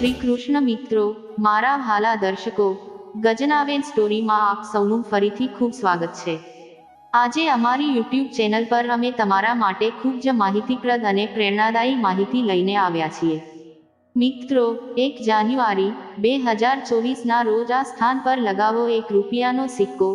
શ્રી કૃષ્ણ મિત્રો, મારા હાલા દર્શકો ગજનાવેન સ્ટોરીમાં આપ સૌનું ફરીથી ખૂબ સ્વાગત છે. આજે અમારી યુટ્યુબ ચેનલ પર અમે તમારા માટે ખૂબ જ માહિતીપ્રદ અને પ્રેરણાદાયી માહિતી લઈને આવ્યા છીએ. મિત્રો, એક જાન્યુઆરી, બે હજાર ચોવીસના રોજ આ સ્થાન પર લગાવો એક રૂપિયાનો સિક્કો.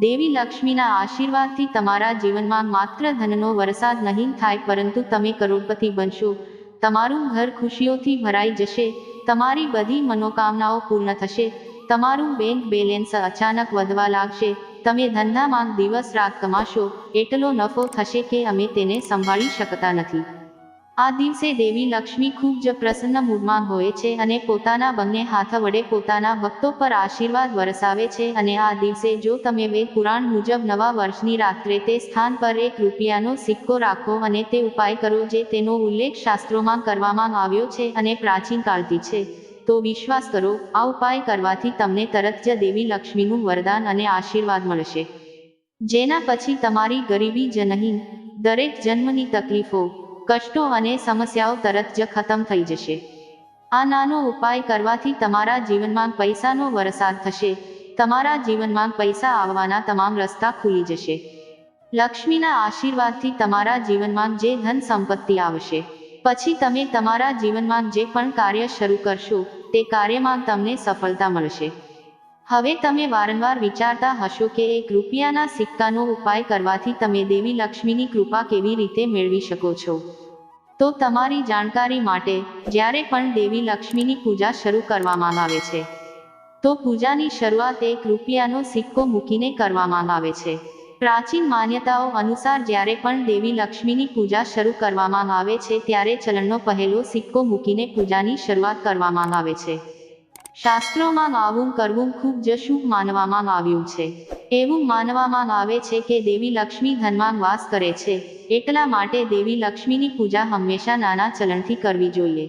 દેવી લક્ષ્મીના આશીર્વાદથી તમારા જીવનમાં માત્ર ધનનો વરસાદ નહીં થાય, પરંતુ તમે કરોડપતિ બનશો. તમારું ઘર ખુશીઓથી ભરાઈ જશે. તમારી બધી મનોકામનાઓ પૂર્ણ થશે. તમારું બેંક બેલેન્સ અચાનક વધવા લાગશે. તમે ધંધામાં દિવસ રાત કમાશો. એટલો નફો થશે કે અમે તેને સંભાળી શકતા નથી. આ દિવસે દેવી લક્ષ્મી ખૂબ જ પ્રસન્ન મૂડમાં હોય છે અને પોતાના બંને હાથ વડે પોતાના ભક્તો પર આશીર્વાદ વરસાવે છે અને આ દિવસે જો તમે વેદ પુરાણ મુજબ નવા વર્ષની રાત્રે તે સ્થાન પર એક રૂપિયાનો સિક્કો રાખો અને તે ઉપાય કરો જે તેનો ઉલ્લેખ શાસ્ત્રોમાં કરવામાં આવ્યો છે અને પ્રાચીન કાળથી છે, તો વિશ્વાસ કરો, આ ઉપાય કરવાથી તમને તરત જ દેવી લક્ષ્મીનું વરદાન અને આશીર્વાદ મળશે. જેના પછી તમારી ગરીબી જ નહીં, દરેક જન્મની તકલીફો કષ્ટો અને સમસ્યાઓ તરત જ ખતમ થઈ જશે. આ નાનો ઉપાય કરવાથી તમારા જીવનમાં પૈસાનો વરસાદ થશે. તમારા જીવનમાં પૈસા આવવાના તમામ રસ્તા ખુલી જશે. લક્ષ્મીના આશીર્વાદથી તમારા જીવનમાં જે ધન સંપત્તિ આવશે. પછી તમે તમારા જીવનમાં જે પણ કાર્ય શરૂ કરશો, તે કાર્યમાં તમને સફળતા મળશે. હવે તમે વારંવાર વિચારતા હશો કે એક રૂપિયાના સિક્કાનો ઉપાય કરવાથી તમે દેવી લક્ષ્મીની કૃપા કેવી રીતે મેળવી શકો છો. તો તમારી જાણકારી માટે, જ્યારે પણ દેવી લક્ષ્મીની પૂજા શરૂ કરવામાં આવે છે, તો પૂજાની શરૂઆત એક રૂપિયાનો સિક્કો મૂકીને કરવામાં આવે છે. પ્રાચીન માન્યતાઓ અનુસાર જ્યારે પણ દેવી લક્ષ્મીની પૂજા શરૂ કરવામાં આવે છે, ત્યારે ચલણનો પહેલો સિક્કો મૂકીને પૂજાની શરૂઆત કરવામાં આવે છે. શાસ્ત્રોમાં આવું કરવું ખૂબ જ શુભ માનવામાં આવ્યું છે. એવું માનવામાં આવે છે કે દેવી લક્ષ્મી ધનમાં વાસ કરે છે, એટલા માટે દેવી લક્ષ્મીની પૂજા હંમેશા નાના ચલણથી કરવી જોઈએ.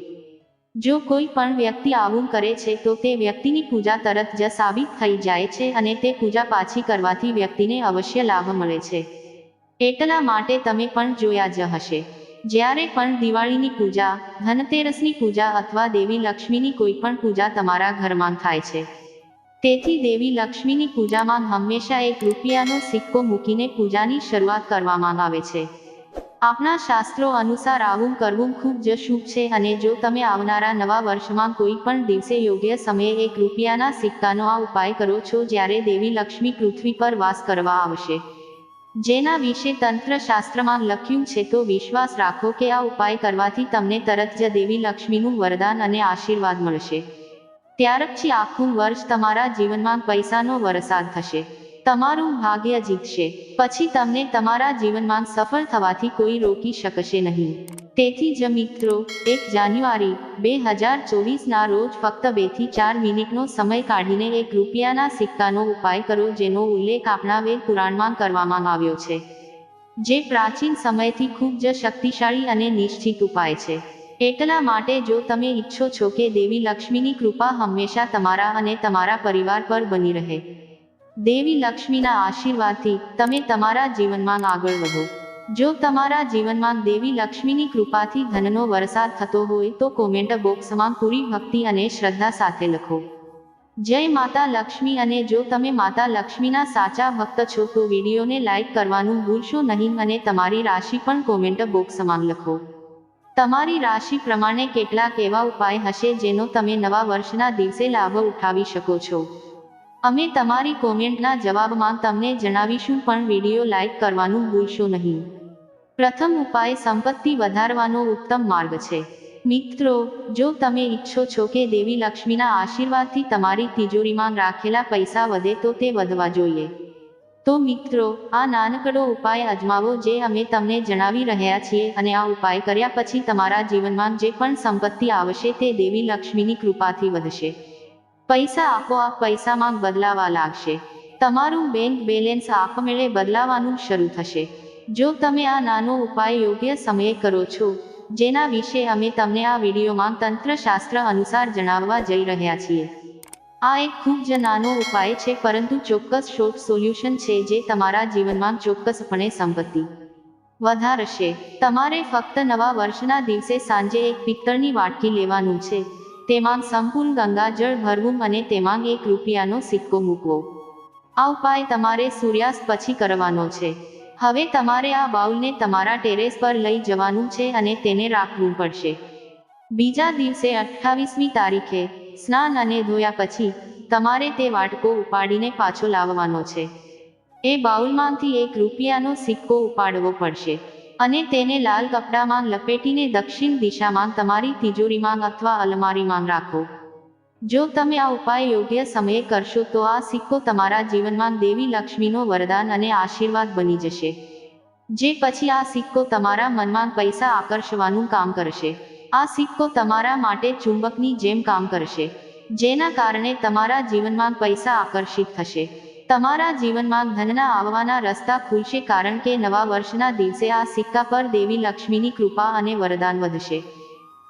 જો કોઈ પણ વ્યક્તિ આવું કરે છે, તો તે વ્યક્તિની પૂજા તરત જ સાબિત થઈ જાય છે અને તે પૂજા પાછી કરવાથી વ્યક્તિને અવશ્ય લાભ મળે છે. એટલા માટે તમે પણ જોયા જ હશે. જ્યારે પણ દિવાળીની પૂજા, ધનતેરસની પૂજા અથવા દેવી લક્ષ્મીની કોઈ પણ પૂજા તમારા ઘરમાં થાય છે. તેથી દેવી લક્ષ્મીની પૂજામાં હંમેશા એક રૂપિયાનો સિક્કો મૂકીને પૂજાની શરૂઆત કરવામાં આવે છે. આપણા શાસ્ત્રો અનુસાર આવું કરવું ખૂબ જ શુભ છે અને જો તમે આવનારા નવા વર્ષમાં કોઈ પણ દિવસે યોગ્ય સમયે એક રૂપિયાના સિક્કાનો આ ઉપાય કરો છો જ્યારે દેવી લક્ષ્મી પૃથ્વી પર વાસ કરવા આવશે. જેના વિશે તંત્ર શાસ્ત્રમાં લખ્યું છે, તો વિશ્વાસ રાખો કે આ ઉપાય કરવાથી તમને તરત જ દેવી લક્ષ્મીનું વરદાન અને આશીર્વાદ મળશે. ત્યાર પછી આખું વર્ષ તમારા જીવનમાં પૈસાનો વરસાદ થશે. તમારું ભાગ્ય જીતશે. પછી તમને તમારા જીવનમાં સફળ થવાથી કોઈ રોકી શકશે નહીં. તેથી જ મિત્રો, એક જાન્યુઆરી, બે હજાર ચોવીસના રોજ ફક્ત બેથી ચાર મિનિટનો સમય કાઢીને એક રૂપિયાના સિક્કાનો ઉપાય કરો જેનો ઉલ્લેખ આપણા વેદ પુરાણમાં કરવામાં આવ્યો છે. જે પ્રાચીન સમયથી ખૂબ જ શક્તિશાળી અને નિશ્ચિત ઉપાય છે. એટલા માટે જો તમે ઈચ્છો છો કે દેવી લક્ષ્મીની કૃપા હંમેશા તમારા અને તમારા પરિવાર પર બની રહે દેવી લક્ષ્મીના આશીર્વાદથી તમે તમારા જીવનમાં આગળ વધો. જો તમારા જીવનમાં દેવી લક્ષ્મીની કૃપાથી ધનનો વરસાદ થતો હોય તો કોમેન્ટ બોક્સમાં પૂરી ભક્તિ અને શ્રદ્ધા સાથે લખો. જય માતા લક્ષ્મી અને જો તમે માતા લક્ષ્મીના સાચા ભક્ત છો તો વિડીયોને લાઈક કરવાનું ભૂલશો નહીં અને તમારી રાશિ પણ કોમેન્ટ બોક્સમાં લખો. તમારી રાશિ પ્રમાણે કેટલાક એવા ઉપાય હશે જેનો તમે નવા વર્ષના દિવસે લાભ ઉઠાવી શકો છો. અમે તમારી કોમેન્ટના જવાબમાં તમને જણાવીશું પણ વીડિયો લાઇક કરવાનું ભૂલશો નહીં. પ્રથમ ઉપાય સંપત્તિ વધારવાનો ઉત્તમ માર્ગ છે. મિત્રો, જો તમે ઈચ્છો છો કે દેવી લક્ષ્મીના આશીર્વાદથી તમારી તિજોરીમાં રાખેલા પૈસા વધે તો તે વધવા જોઈએ. તો મિત્રો, આ નાનકડો ઉપાય અજમાવો જે અમે તમને જણાવી રહ્યા છીએ અને આ ઉપાય કર્યા પછી તમારા જીવનમાં જે પણ સંપત્તિ આવશે તે દેવી લક્ષ્મીની કૃપાથી વધશે. પૈસા આપોઆપ પૈસામાં બદલાવા લાગશે. તમારું બેંક બેલેન્સ આપમેળે બદલાવાનું શરૂ થશે. જો તમે આ નાનો ઉપાય યોગ્ય સમયે કરો છો, જેના વિશે અમે તમને આ વિડીયોમાં તંત્રશાસ્ત્ર અનુસાર જણાવવા જઈ રહ્યા છીએ. આ એક ખૂબ જ નાનો ઉપાય છે, પરંતુ ચોક્કસ શોર્ટ સોલ્યુશન છે જે તમારા જીવનમાં ચોક્કસપણે સંપત્તિ વધારશે. તમારે ફક્ત નવા વર્ષના દિવસે સાંજે એક પિત્તળની વાટકી લેવાનું છે. તેમાં સંપૂર્ણ ગંગાજળ ભરવું અને તેમાં એક રૂપિયાનો સિક્કો મૂકવો. આ ઉપાય તમારે સૂર્યાસ્ત પછી કરવાનો છે. હવે તમારે આ બાઉલને તમારા ટેરેસ પર લઈ જવાનું છે અને તેને રાખવું પડશે. બીજા દિવસે અઠ્ઠાવીસમી તારીખે સ્નાન અને ધોયા પછી તમારે તે વાટકો ઉપાડીને પાછો લાવવાનો છે. એ બાઉલમાંથી એક રૂપિયાનો સિક્કો ઉપાડવો પડશે. અને તેને લાલ કપડામાં લપેટીને દક્ષિણ દિશામાં તમારી તિજોરીમાં અથવા અલમારીમાં રાખો. જો તમે આ ઉપાય યોગ્ય સમયે કરશો તો આ સિક્કો તમારા જીવનમાં દેવી લક્ષ્મીનો વરદાન અને આશીર્વાદ બની જશે. જે પછી આ સિક્કો તમારા મનમાં પૈસા આકર્ષવાનું કામ કરશે. આ સિક્કો તમારા માટે ચુંબકની જેમ કામ કરશે, જેના કારણે તમારા જીવનમાં પૈસા આકર્ષિત થશે. તમારા જીવનમાં ધનના આવવાના રસ્તા ખુલશે કારણ કે નવા વર્ષના દિવસે આ સિક્કા પર દેવી લક્ષ્મીની કૃપા અને વરદાન વધશે.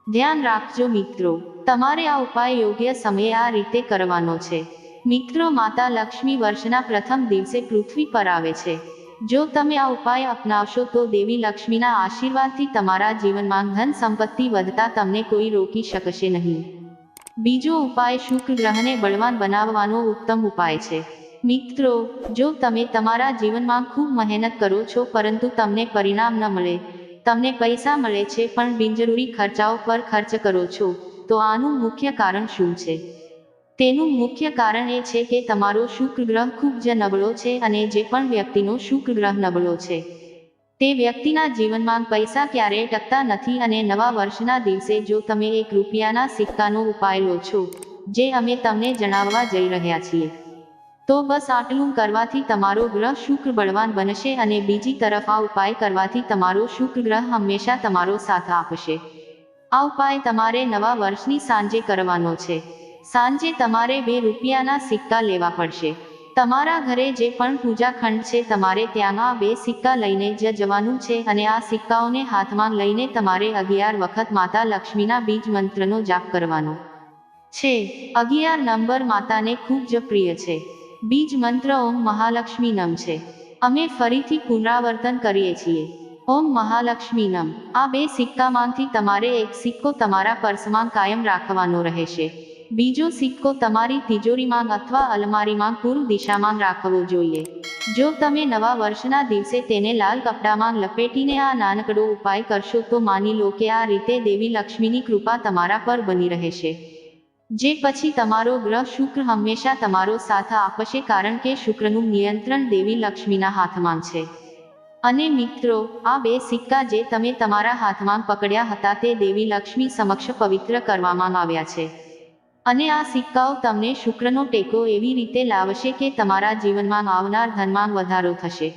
ધ્યાન રાખજો મિત્રો, તમારે આ ઉપાય યોગ્ય સમયે આ રીતે કરવાનો છે. મિત્રો, માતા લક્ષ્મી વર્ષના પ્રથમ દિવસે પૃથ્વી પર આવે છે. જો તમે આ ઉપાય અપનાવશો તો દેવી લક્ષ્મીના આશીર્વાદથી તમારા જીવનમાં ધન સંપત્તિ વધતા તમને કોઈ રોકી શકશે નહીં. બીજો ઉપાય શુક્ર ગ્રહને બળવાન બનાવવાનો ઉત્તમ ઉપાય છે. મિત્રો, જો તમે તમારા જીવનમાં ખૂબ મહેનત કરો છો પરંતુ તમને પરિણામ ન મળે, તમને પૈસા મળે છે પણ બિનજરૂરી ખર્ચાઓ પર ખર્ચ કરો છો, તો આનું મુખ્ય કારણ શું છે? તેનું મુખ્ય કારણ એ છે કે તમારો શુક્ર ગ્રહ ખૂબ જ નબળો છે અને જે પણ વ્યક્તિનો શુક્ર ગ્રહ નબળો છે, તે વ્યક્તિના જીવનમાં પૈસા ક્યારેય ટકતા નથી અને નવા વર્ષના દિવસે જો તમે એક રૂપિયાના સિક્કાનો ઉપાય લો છો, જે અમે તમને જણાવવા જઈ રહ્યા છીએ. તો બસ આટલું કરવાથી તમારો ગ્રહ શુક્ર બળવાન બનશે અને બીજી તરફ આ ઉપાય કરવાથી તમારો શુક્ર ગ્રહ હંમેશા તમારો સાથ આપશે. આ ઉપાય તમારે નવા વર્ષની સાંજે કરવાનો છે. સાંજે તમારે બે રૂપિયાના સિક્કા લેવા પડશે. તમારા ઘરે જે પણ પૂજા ખંડ છે તમારે ત્યાં બે સિક્કા લઈને જ જવાનું છે અને આ સિક્કાઓને હાથમાં લઈને તમારે અગિયાર વખત માતા લક્ષ્મીના બીજ મંત્રનો જાપ કરવાનો. છે. અગિયાર નંબર માતાને ખૂબ જ પ્રિય છે. બીજ મંત્ર ઓમ મહાલક્ષ્મી નમ છે. અમે ફરીથી પુનરાવર્તન કરીએ છીએ. ઓમ મહાલક્ષ્મી નમ. આ બે સિક્કામાંથી તમારે એક સિક્કો તમારા પર્સમાં કાયમ રાખવાનો રહેશે. બીજો સિક્કો તમારી તિજોરીમાં અથવા અલમારીમાં પૂર્વ દિશામાં રાખવો જોઈએ. જો તમે નવા વર્ષના દિવસે તેને લાલ કપડામાં લપેટીને આ નાનકડો ઉપાય કરશો તો માની લો કે આ રીતે દેવી લક્ષ્મીની કૃપા તમારા પર બની રહેશે. જે પછી તમારો ગ્રહ શુક્ર હંમેશા તમારો સાથ આપશે કારણ કે શુક્રનું નિયંત્રણ દેવી લક્ષ્મીના હાથમાં છે. અને મિત્રો, આ બે સિક્કા જે તમે તમારા હાથમાં પકડ્યા હતા તે દેવી લક્ષ્મી સમક્ષ પવિત્ર કરવામાં આવ્યા છે. અને આ સિક્કાઓ તમને શુક્રનો ટેકો એવી રીતે લાવશે કે તમારા જીવનમાં આવનાર ધનમાં વધારો થશે.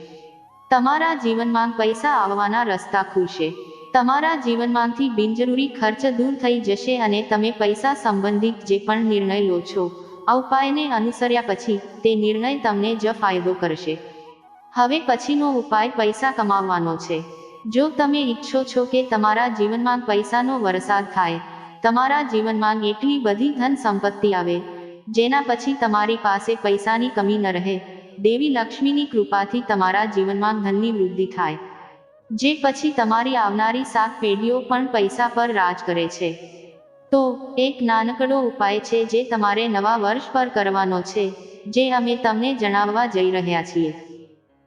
તમારા જીવનમાં પૈસા આવવાના રસ્તા ખુલશે. તમારા જીવનમાંથી બિનજરૂરી ખર્ચ દૂર થઈ જશે અને તમે પૈસા સંબંધિત જે પણ નિર્ણય લો છો, આ ઉપાયને અનુસર્યા પછી તે નિર્ણય તમને જ ફાયદો કરશે. હવે પછીનો ઉપાય પૈસા કમાવવાનો છે. જો તમે ઈચ્છો છો કે તમારા જીવનમાં પૈસાનો વરસાદ થાય, તમારા જીવનમાં એટલી બધી ધન સંપત્તિ આવે, જેના પછી તમારી પાસે પૈસાની કમી ન રહે, દેવી લક્ષ્મીની કૃપાથી તમારા જીવનમાં ધનની વૃદ્ધિ થાય. જે પછી તમારી આવનારી સાત પેઢીઓ પણ પૈસા પર રાજ કરે છે. તો, એક નાનકડો ઉપાય છે જે તમારે નવા વર્ષ પર કરવાનો છે, જે અમે તમને જણાવવા જઈ રહ્યા છીએ.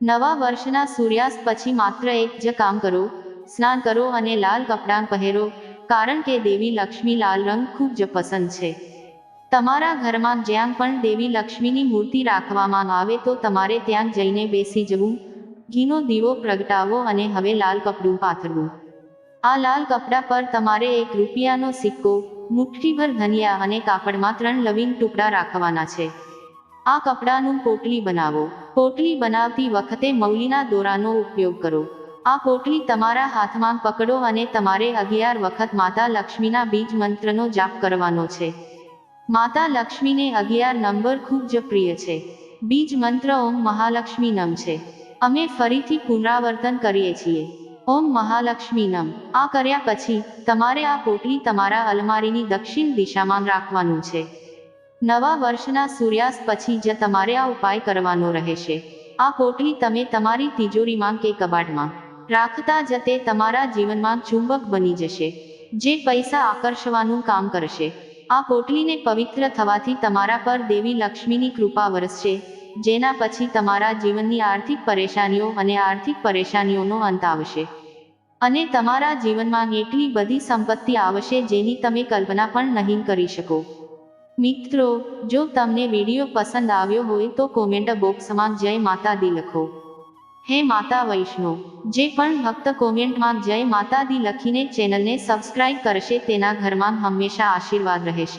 નવા વર્ષના સૂર્યાસ્ત પછી માત્ર એક જ કામ કરો, સ્નાન કરો અને લાલ કપડાં પહેરો, કારણ કે દેવી લક્ષ્મી લાલ રંગ ખૂબ જ પસંદ છે. તમારા ઘરમાં જ્યાં પણ દેવી લક્ષ્મીની મૂર્તિ રાખવામાં આવે તો તમારે ત્યાં જઈને બેસી જવું ઘીનો દીવો પ્રગટાવો અને હવે લાલ કપડું પાથરવું. આ લાલ કપડા પર તમારે એક રૂપિયાનો સિક્કો, મુઠ્ઠીભર ધનિયા અને કાપડમાં ત્રણ લવિંગ ટુકડા રાખવાના છે. આ કપડાનું પોટલી બનાવો. પોટલી બનાવતી વખતે મૌલીના દોરાનો ઉપયોગ કરો. આ પોટલી તમારા હાથમાં પકડો અને તમારે અગિયાર વખત માતા લક્ષ્મીના બીજ મંત્રનો જાપ કરવાનો છે. માતા લક્ષ્મીને અગિયાર નંબર ખૂબ જ પ્રિય છે. બીજ મંત્ર ઓમ મહાલક્ષ્મી નમ છે. અમે ફરીથી પુનરાવર્તન કરીએ છીએ. ઓમ મહાલક્ષ્મી નમ આ કર્યા પછી, તમારે આ પોટલી તમારા અલમારીની દક્ષિણ દિશામાં રાખવાનું છે. નવા વર્ષના સૂર્યાસ્ત પછી જ તમારે આ ઉપાય કરવાનો રહેશે. આ પોટલી તમે તમારી તિજોરીમાં કે કબાટમાં રાખતા જ તે તમારા જીવનમાં ચુંબક બની જશે, જે પૈસા આકર્ષવાનું કામ કરશે. આ પોટલીને પવિત્ર થવાથી તમારા પર દેવી લક્ષ્મીની કૃપા વરસશે જેના પછી તમારા જીવનની આર્થિક પરેશાનીઓ અને આર્થિક પરેશાનીઓનો અંત આવશે. અને તમારા જીવનમાં એટલી બધી સંપત્તિ આવશે જેની તમે કલ્પના પણ નહીં કરી શકો. મિત્રો, જો તમને વીડિયો પસંદ આવ્યો હોય તો કોમેન્ટ બોક્સમાં જય માતા દી લખો. હે માતા વૈષ્ણો જે પણ ભક્ત કોમેન્ટમાં જય માતા દી લખીને ચેનલને સબસ્ક્રાઇબ કરશે તેના ઘરમાં હંમેશા આશીર્વાદ રહેશે.